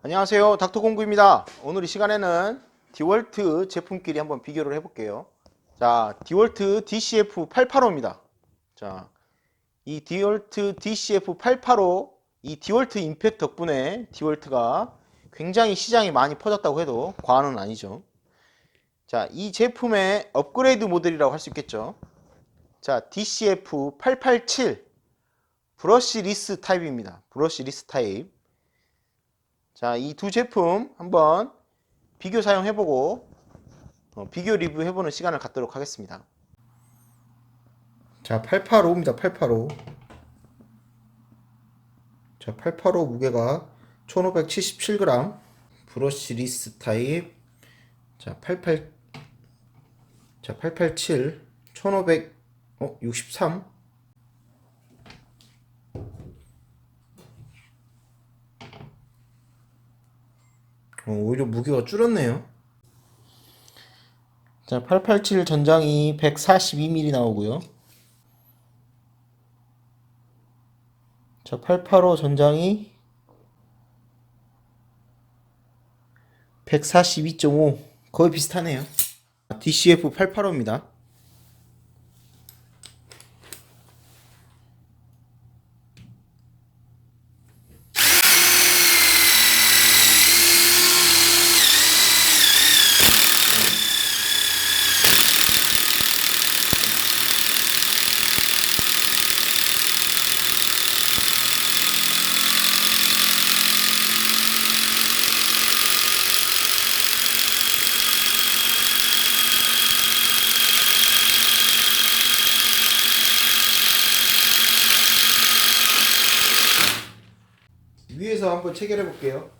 안녕하세요. 닥터공구입니다. 오늘 이 시간에는 디월트 제품끼리 한번 비교를 해볼게요. 자 디월트 DCF885입니다. 자이 디월트 DCF885 이 디월트 임팩 덕분에 디월트가 굉장히 시장이 많이 퍼졌다고 해도 과언은 아니죠. 자이 제품의 업그레이드 모델이라고 할 수 있겠죠. 자 DCF887 브러쉬 리스 타입입니다. 브러쉬 리스 타입 자, 이 두 제품 한번 비교 사용해보고 어, 비교 리뷰해보는 시간을 갖도록 하겠습니다. 자, 885입니다. 885. 자, 885 무게가 1577g. 브러쉬 리스 타입. 자, 88. 자, 887. 1500. 어, 63. 어, 오히려 무게가 줄었네요. 자, 887 전장이 142mm 나오고요. 자, 885 전장이 142.5 거의 비슷하네요. DCF 885입니다. 위에서 한번 체결해 볼게요.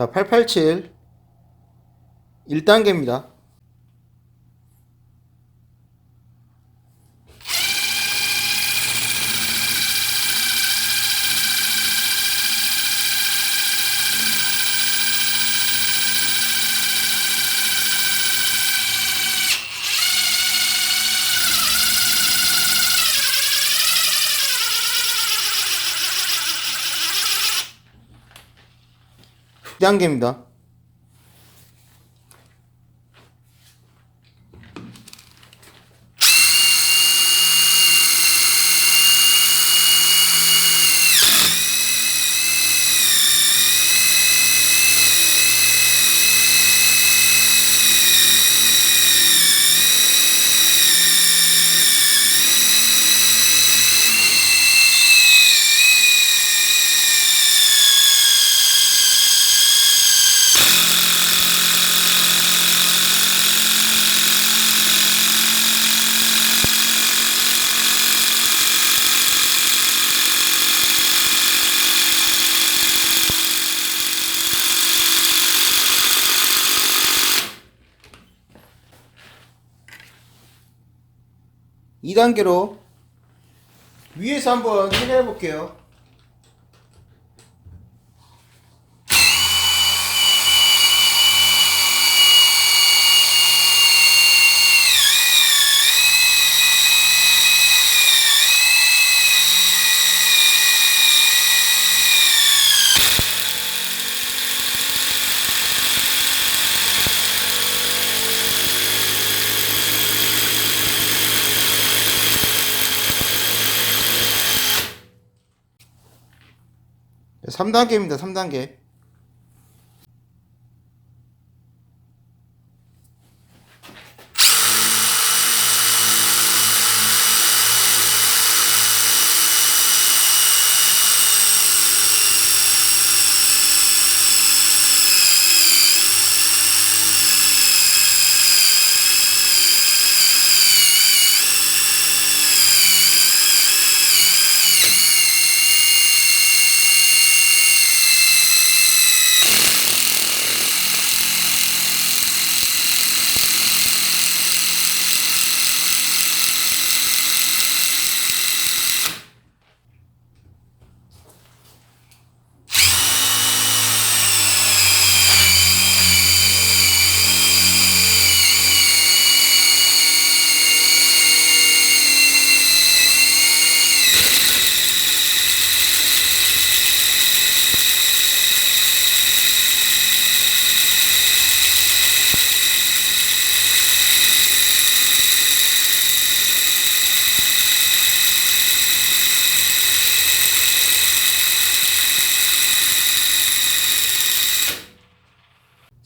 자, 887 1단계입니다. 이 단계입니다. 이 단계로 위에서 한번 해결해 볼게요. 3단계입니다. 3단계.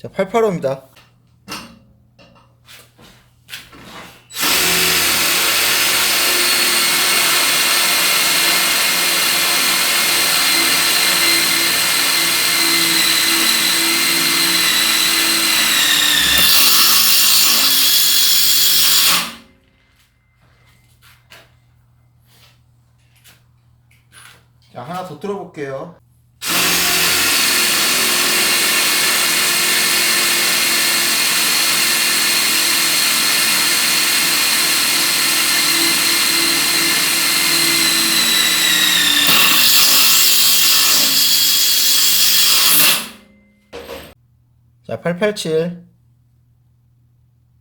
자, 885입니다. 자, 하나 더 들어볼게요. 자, 887.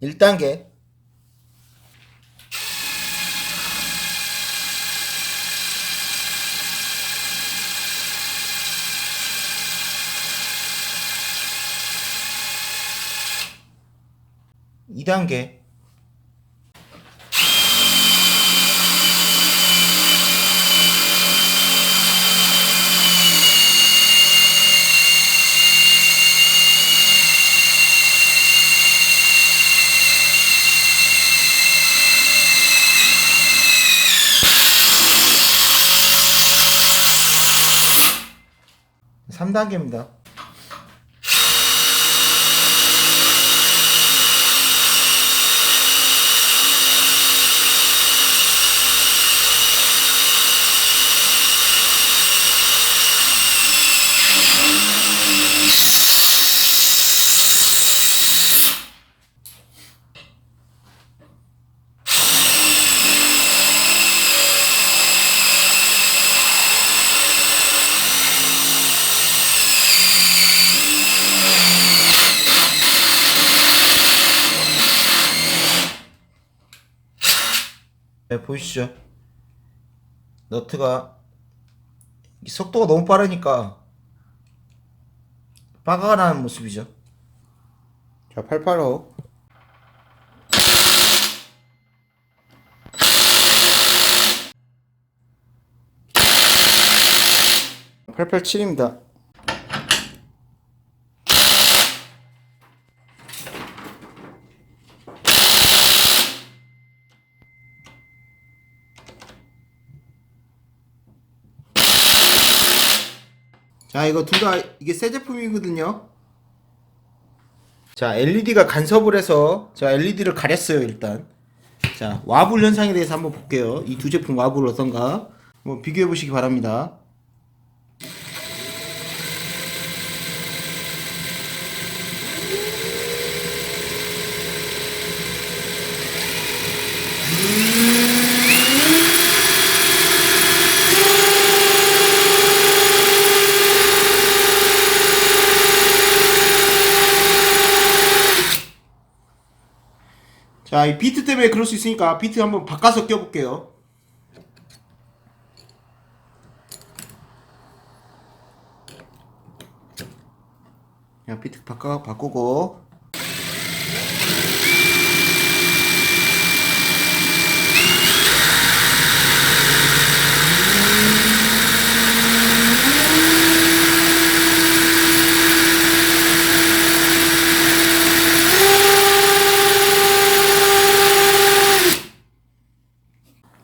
1단계. 이단계 삼단계입니다 네, 보이시죠? 너트가 이 속도가 너무 빠르니까 빠가가 나는 모습이죠. 자, 885. (887입니다) 자 이거 둘 다 이게 새 제품이거든요. 자 LED가 간섭을 해서 자 LED를 가렸어요 일단. 자 와불 현상에 대해서 한번 볼게요. 이 두 제품 와불 어떤가? 한번 비교해 보시기 바랍니다 자 이 비트 때문에 그럴 수 있으니까 비트 한번 바꿔서 껴볼게요. 자 비트 바꿔 바꾸고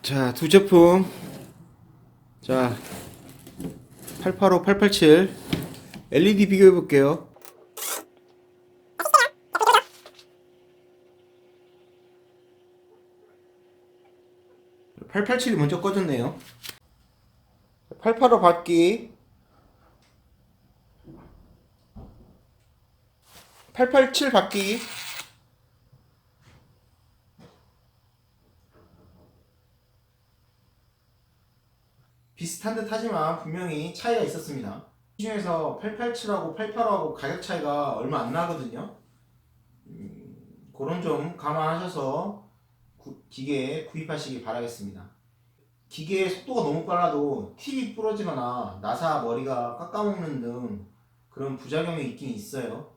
자, 두 제품. 자, 885, 887. LED 비교해 볼게요. (887이) 먼저 꺼졌네요 (885) 받기 (887) 받기 비슷한 듯 하지만 분명히 차이가 있었습니다. 이 중에서 887하고 885하고 가격 차이가 얼마 안 나거든요. 음, 그런 점 감안하셔서 구- 기계에 구입하시기 바라겠습니다. 기계의 속도가 너무 빨라도 팁이 부러지거나 나사 머리가 깎아먹는 등 그런 부작용이 있긴 있어요.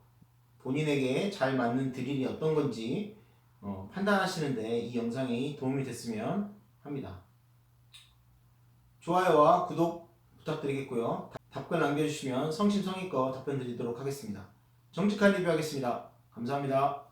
본인에게 잘 맞는 드릴이 어떤 건지 어, 판단하시는데 이 영상이 도움이 됐으면 합니다. 좋아요와 구독 부탁드리겠고요. 답- 답글 남겨주시면 성심성의껏 답변 드리도록 하겠습니다. 정직한 리뷰하겠습니다. 감사합니다.